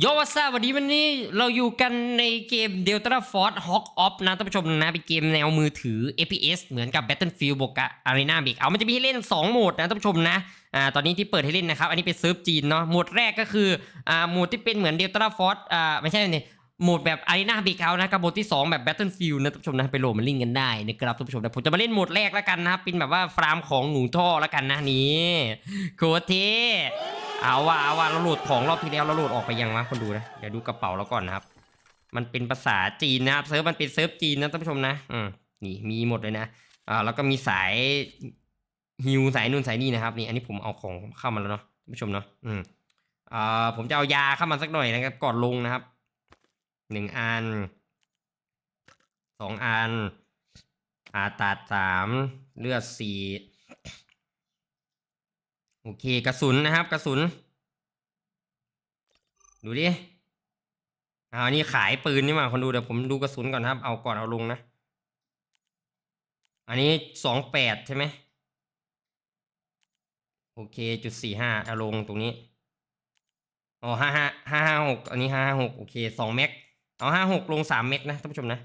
โยวัสวันนี้วันนี้เราอยู่กันในเกม Delta Force Hawk Off นะท่านผู้ชมนะ เป็นเกมแนวมือถือ FPS เหมือนกับ Battlefield บวกกับ Arena b i g เอามันจะมีให้เล่น 2 โหมดนะท่านผู้ชมนะอ่าตอนนี้ที่เปิดให้เล่นนะครับ อันนี้เป็นเซิร์ฟจีนเนาะโหมดแรกก็คืออ่าโหมดที่เป็นเหมือน Delta Force อ่าไม่ใช่เนี่ยโหมดแบบ Arena b i g เอานะกับโหมดที่ 2 แบบ Battlefield นะท่านผู้ชมนะไปโหลดมาล่นกันได้นะครับท่านผู้ชมนะผมจะมาเล่นโหมดแรกแล้วกันนะครับเป็นแบบว่าฟาร์มของหนูท่อแล้วกันนะนี่โคตรเท่ เอาว่าเอาว่าเราหลุดของรอบที่แล้วเราหลุดออกไปยังวะคนดูนะเดี๋ยวดูกระเป๋าเราก่อนนะครับ มันเป็นภาษาจีนนะครับเซิร์ฟมันเป็นเซิร์ฟจีนนะท่านผู้ชมนะอืมนี่มีหมดเลยนะอ่าแล้วก็มีสายฮิวสายนู่นสายนี่นะครับนี่อันนี้ผมเอาของเข้ามาแล้วเนาะท่านผู้ชมเนาะอืมอ่าผมจะเอายาเข้ามาสักหน่อยนะครับก่อนลงนะครับหนึ่งอันสองอันผ่าตัดสามเลือดสี่ โอเคกระสุนนะครับ กระสุน ดูดิเอาอันนี้ขายปืนนี่มาคนดูเดี๋ยวผมดูกระสุนก่อนนะครับ เอาก่อนเอาลงนะ อันนี้สองแปดใช่ไหมโอเคจุดสี่ห้าเอาลงตรงนี้อ๋อห้าห้าห้าห้าหกอันนี้ห้าห้าหกโอเคสองเมกเอาห้าหกลงสามเมกนะท่านผู้ชมนะ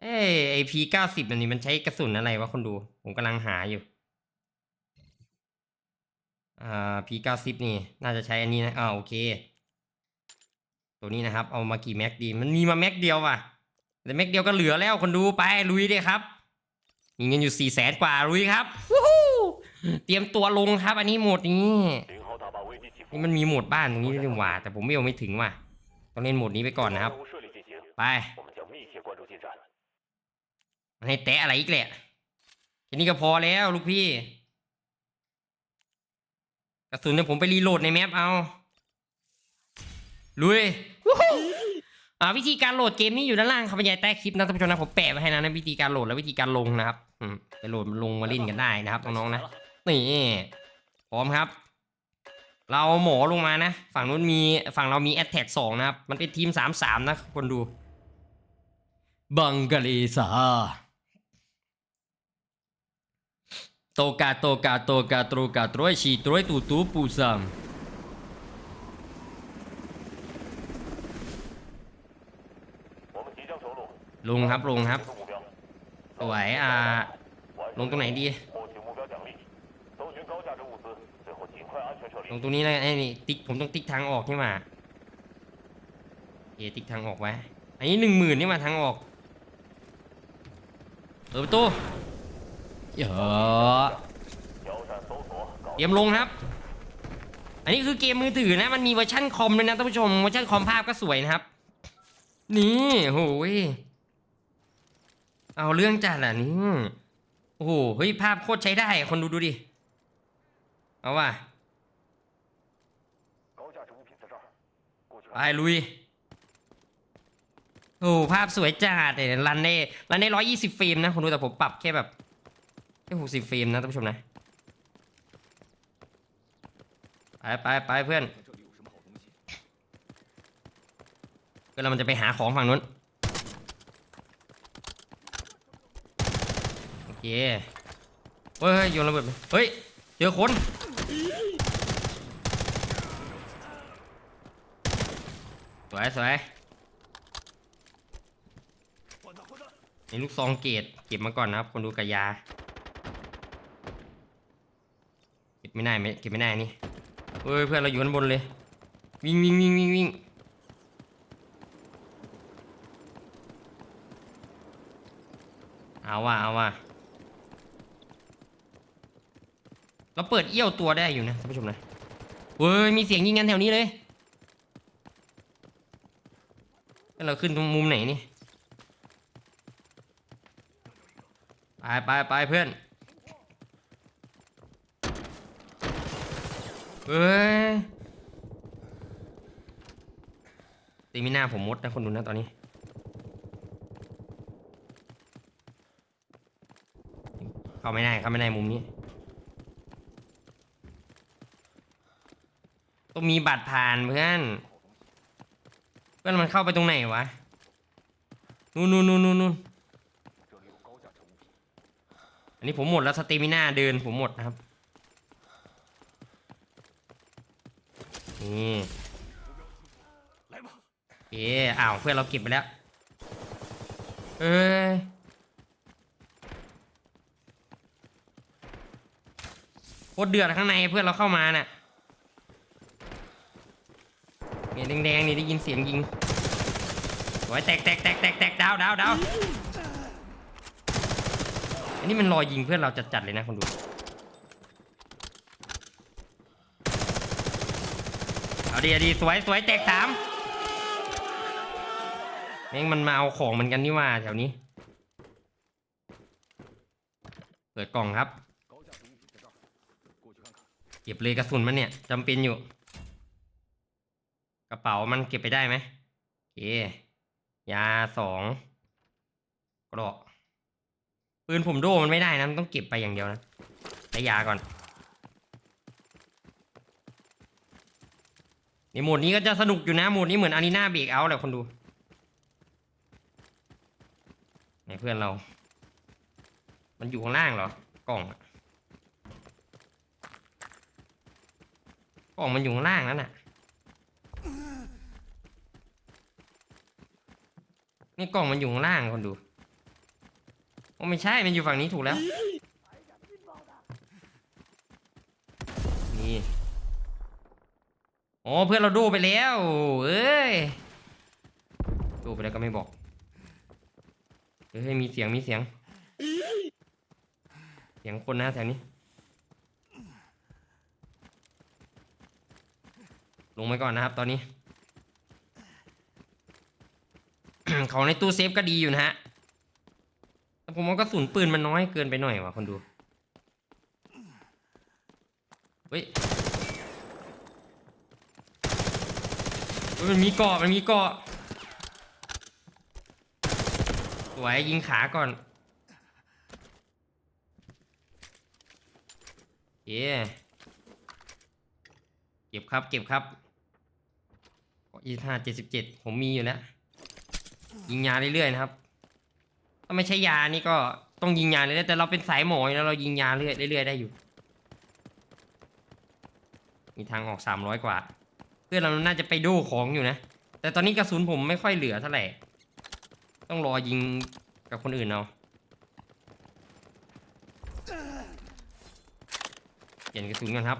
เอ้ไอพีเก้าสิบอันนี้มันใช้กระสุนอะไรวะคนดู ผมกำลังหาอยู่ อ่าพีเก้าสิบนี่ น่าจะใช้อันนี้นะอ่าโอเค ตัวนี้นะครับ เอามากี่แม็กดี มันมีมาแม็กเดียวว่ะ แต่แม็กเดียวก็เหลือแล้วคนดูไปลุยเลยครับมีเงินอยู่สี่แสนกว่าลุยครับวู้หู่เตรียมตัวลงครับ อันนี้หมดนี้นี่มันมีโหมดบ้านตรงนี้ด้วยว่าแต่ผมไม่ยอมไม่ถึงว่ะต้องเล่นโหมดนี้ไปก่อนนะครับ ไปให้แตะอะไรอีกแหละทีนี้ก็พอแล้วลูกพี่ กระสุนเนี่ยผมไปรีโหลดในแมปเอา ลุยวู้ฮู้อ่าวิธีการโหลดเกมนี้อยู่ด้านล่างครับบรรยายใต้คลิปนะท่านผู้ชมนะผมแปะไว้ให้นะนะวิธีการโหลดและวิธีการลงนะครับอืมไปโหลดลงมาเล่นกันได้นะครับน้องๆนะนี่พร้อมครับ เราหมอลงมานะ ฝั่งนู้นมีฝั่งเรามีแอตแทกสองนะครับ มันเป็นทีมสามสามนะคนดูบังกาลีสา โตกาโตกาโตกาโตกาตรวยชีตรวยตูตูปูซัมลงครับลงครับสวยอ่าลงตรงไหนดี ลงตรงนี้นะไอ้นี่ติ๊กผมต้องติ๊กทางออกใช่ไหมเอติ๊กทางออกไว้ อันนี้หนึ่งหมื่นนี่มาทางออกเปิดประตู เยอเตรียมลงครับ อันนี้คือเกมมือถือนะ มันมีเวอร์ชั่นคอมด้วยนะท่านผู้ชม เวอร์ชั่นคอมภาพก็สวยนะครับ นี่โหยเอาเรื่องจัดอะนี่โอ้โหเฮ้ยภาพโคตรใช้ได้ คนดูดูดิ เอาว่ะไปลุยโอ้ภาพสวยจัดเลยรันได้รันได้ร้อยยี่สิบเฟรมนะคนดูแต่ผมปรับแค่แบบ แค่หกสิบเฟรมนะท่านผู้ชมนะ ไปไปไปเพื่อนเพื่อนเรามันจะไปหาของฝั่งนู้น โอเคเฮ้ยเฮ้ยโยนระเบิดไปเฮ้ย เจอคนสวยสวยนี่ลูกซองเกตเก็บมาก่อนนะครับ คนดูกระยา เก็ บไม่ได้ไหมเก็บไม่ได้นี่เฮ้ยเพื่อนเราอยู่ข้างบนเลย วิ่งวิ่งวิ่งวิ่งวิ่งเอาว่ะเอาว่ะเราเปิดเอี้ยวตัวได้อยู่นะท่านผู้ชมนะเฮ้ยมีเสียงยิงกันแถวนี้เลยแล้วเราขึ้นตรงมุมไหนนี่ไปไปไปเพื่อน เฮ้ยตีมีหน้าผมมดนะคนดูนะตอนนี้เข้าไม่ได้เข้าไม่ได้มุมนี้ ต้องมีบัตรผ่านเพื่อน เพื่อนมันเข้าไปตรงไหนวะ นู่นนู่นนู่นนู่นนู่นอันนี้ผมหมดแล้วสเตมิน่าเดินผมหมดนะครับ นี่来吧，โอเคอ้าวเพื่อนเราเก็บไปแล้ว เอ้ยโคตรเดือดข้างในเพื่อนเราเข้ามาน่ะเนี่ยแดงๆนี่ได้ยินเสียงยิงโอ้ยแตกแตกแตกแตกแตกดาวดาวดาวอันนี้มันรอยยิงเพื่อนเราจัดๆเลยนะคนดู เอาดีเดีสวยสวยแตกสามแม่งมันมาเอาของเหมือนกันนี่ว่าแถวนี้ เปิดกล่องครับ เก็บเลยกระสุนมันเนี่ยจำเป็นอยู่ กระเป๋ามันเก็บไปได้ไหมเคยาสองกรอกปืนผมโดมันไม่ได้นะมันต้องเก็บไปอย่างเดียวนะใช้ยาก่อน ในโหมดนี้ก็จะสนุกอยู่นะโหมดนี้เหมือนอารีนาเบรกเอาแหละคนดูไหนเพื่อนเรา มันอยู่ข้างล่างเหรอ กล่องกล่องมันอยู่ข้างล่างนั่นน่ะ นี่กล่องมันอยู่ข้างล่างคนดู โอ้ไม่ใช่ มันอยู่ฝั่งนี้ถูกแล้ว นี่ อ๋อเพื่อนเราดูไปแล้วเอ้ยดูไปแล้วก็ไม่บอกเฮ้ยมีเสียงมีเสียง เสียงคนนะแถวนี้ ลงไปก่อนนะครับตอนนี้ ของในตู้เซฟก็ดีอยู่นะฮะแต่ผมว่ากระสุนปืนมันน้อยเกินไปหน่อยว่ะคนดู เฮ้ยเฮ้ย มันมีเกาะมันมีเกาะสวยยิงขาก่อนเย้เก็บครับเก็บครับยี่ห้าเจ็ดสิบเจ็ดผมมีอยู่แล้ว ยิงยาเรื่อยๆนะครับ ถ้าไม่ใช่ยานี่ก็ต้องยิงยาเรื่อยๆแต่เราเป็นสายหมอยแล้วเรายิงยาเรื่อยๆได้อยู่ มีทางออกสามร้อยกว่า พื่อนเราน่าจะไปดูของอยู่นะ แต่ตอนนี้กระสุนผมไม่ค่อยเหลือเท่าไหร่ ต้องรอยิงกับคนอื่นเอาเปลี่ยนกระสุนกันครับ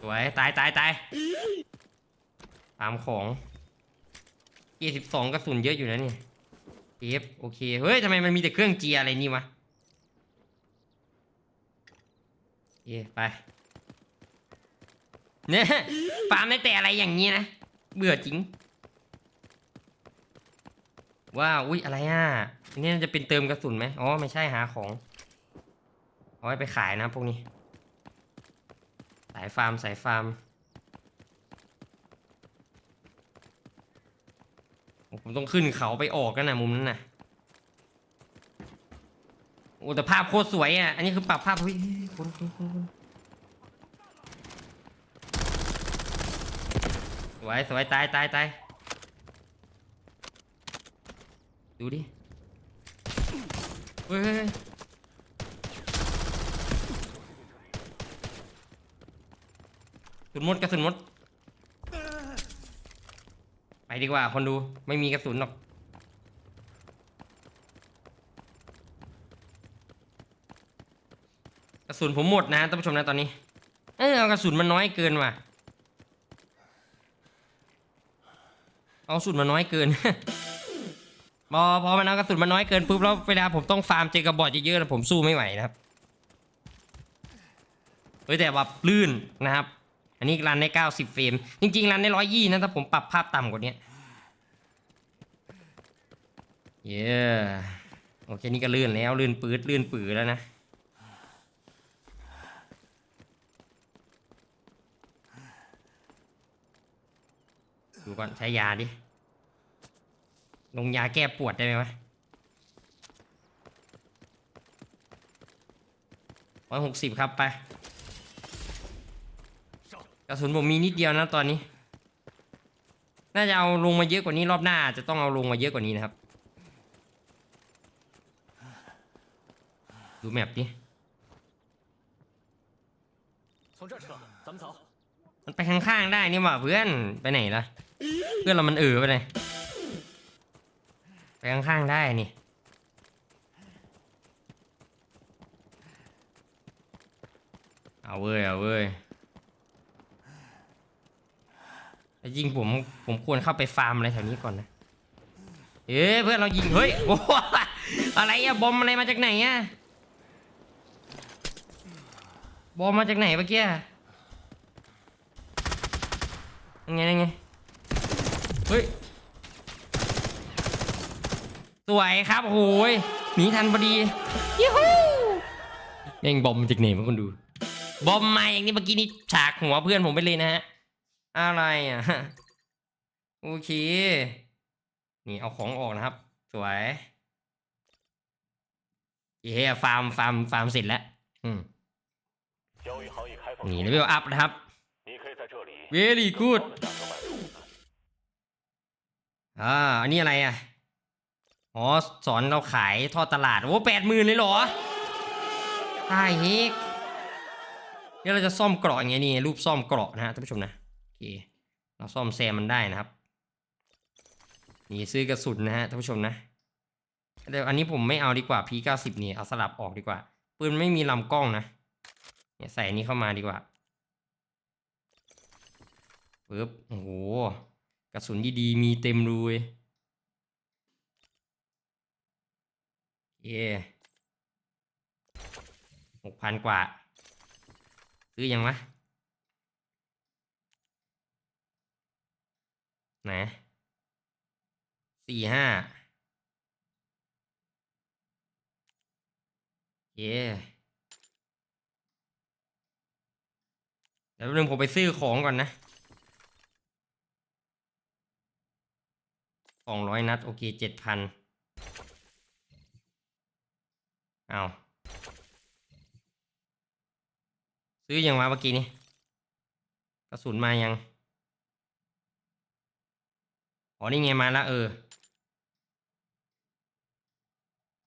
สวย ตายตายตายตามของเกียร์สิบสองกระสุนเยอะอยู่นะเนี่ยเอฟโอเค เฮ้ยทำไมมันมีแต่เครื่องเจียอะไรนี่วะเย่ไป เนี่ยฟาร์มได้แต่อะไรอย่างนี้นะ เบื่อจริง ว้าว อุ๊ยอะไรอะอันนี่จะเป็นเติมกระสุนไหมอ๋อ ไม่ใช่หาของเอาไว้ไปขายนะพวกนี้ สายฟาร์ม สายฟาร์ม ผมต้องขึ้นเขาไปออกกันนะมุมนั้นนะโอ้แต่ภาพโคตรสวยอะ อันนี้คือปรับภาพเฮ้ยคนคนคนคนส วยสวยตายตายตายดูดิเฮ้ยเฮ้ยเฮ้ยกระสุนหมดกระสุนหมด ไปดีกว่าคนดูไม่มีกระสุนหรอกกระสุนผมหมดนะท่านผู้ชมนะตอนนี้ เออกระสุนมันน้อยเกินว่ะ เอาสุนมันน้อยเกิน พอพอมันเอากระสุนมันน้อยเกินปุ๊บแล้วเวลาผมต้องฟาร์มเจอกระบอกเยอะๆแล้วผมสู้ไม่ไหวนะครับเฮ้ยแต่ว่าลื่นนะครับ อันนี้รันได้ 90 เฟรม จริงๆ รันได้ 120 นะถ้าผมปรับภาพต่ำกว่านี้เย้โอเคนี่ก็ลื่นแล้วลื่นปืดลื่นปืดแล้วนะ ก่อนใช้ยาดิ ลงยาแก้ปวดได้ไหมวะร้อยหกสิบครับไป กระสุนผมมีนิดเดียวนะตอนนี้ น่าจะเอาลงมาเยอะกว่านี้รอบหน้า จะต้องเอาลงมาเยอะกว่านี้นะครับ ดูแมปดิมันไปข้างๆได้นี่หว่าเพื่อน ไปไหนล่ะ เพื่อนเรามันเออไปไหนไปข้างๆได้นี่เอาเว้ยเอาเว้ยแต่ยิงผมผมควรเข้าไปฟาร์มอะไรแถวนี้ก่อนนะ เอ้ยเพื่อนเรายิงเฮ้ยโอ้โหอะไรอะบอมอะไรมาจากไหนอะบอมมาจากไหนเมื่อกี้ยังไงยังไง เฮ้ย สวยครับโอยหนีทันพอดียูฮูยังบอมจากไหนมาคนดู บอมมาอย่างนี้เมื่อกี้นี้ฉากหัวเพื่อนผมไปเลยนะฮะ อะไรอะ โอเค นี่เอาของออกนะครับ สวยเฮ้ยฟาร์มฟาร์มฟาร์มเสร็จแล้วอืมนี่เลเวลอัพนะครับ very good อ่าอันนี้อะไรอะอ๋อสอนเราขายทอดตลาด โอ้แปดหมื่นเลยเหรอใช่เฮกเดี๋ยวเราจะซ่อมเกราะอย่างเงี้ยนี่รูปซ่อมเกราะนะฮะท่านผู้ชมนะโอเคเราซ่อมแซมมันได้นะครับนี่ซื้อกระสุนนะฮะท่านผู้ชมนะเดี๋ยวอันนี้ผมไม่เอาดีกว่า P90 นี่เอาสลับออกดีกว่าปืนไม่มีลำกล้องนะเนี่ยใส่นนี้เข้ามาดีกว่าปึ๊บโอ้โห กระสุนดีๆมีเต็มรูเลยเย่หกพันกว่า ซื้อยังวะ ไหนสี่ห้าเย่เดี๋ยวแป๊บนึงผมไปซื้อของก่อนนะ สองร้อยนัด โอเคเจ็ดพันเอาซื้อยังวะเมื่อกี้นี้กระสุนมายัง อ๋อ นี่ไงมาแล้วเออ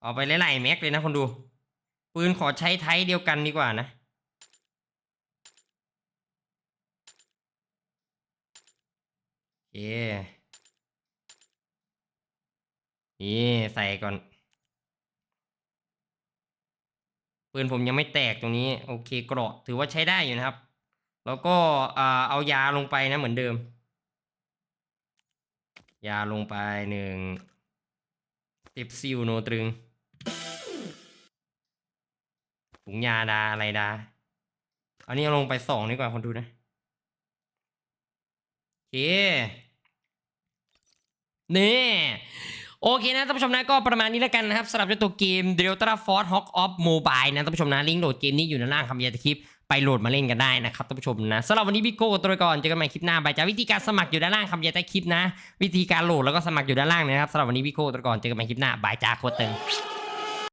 เอาไปไล่ๆแม็กเลยนะคนดู ปืนขอใช้ไทยเดียวกันดีกว่านะ โอเค นี่ใส่ก่อน ปืนผมยังไม่แตกตรงนี้ โอเคเกราะถือว่าใช้ได้อยู่นะครับ แล้วก็เอายาลงไปนะเหมือนเดิม ยาลงไปหนึ่งต็บซิลโนตรึงถุงยาดาอะไรดา อันนี้เอาลงไปสองดีกว่าคนดูนะโอเคนี่ โอเคนะท่านผู้ชมนะก็ประมาณนี้แล้วกันนะครับสำหรับเจ้าตัวเกม Delta Force Hawk of Mobile นะท่านผู้ชมนะลิงก์โหลดเกมนี้อยู่ในล่างคำยาตคลิปไปโหลดมาเล่นกันได้นะครับท่านผู้ชมนะสำหรับวันนี้พี่โก้ตัวก่อนเจอกันใหม่คลิปหน้าบายจ้าวิธีการสมัครอยู่ด้านล่างคำยาใต้คลิปนะ วิธีการโหลดแล้วก็สมัครอยู่ด้านล่างนะครับสำหรับวันนี้พี่โก้ตัวก่อนเจอกันใหม่คลิปหน้าบายจ้าโคตรตึง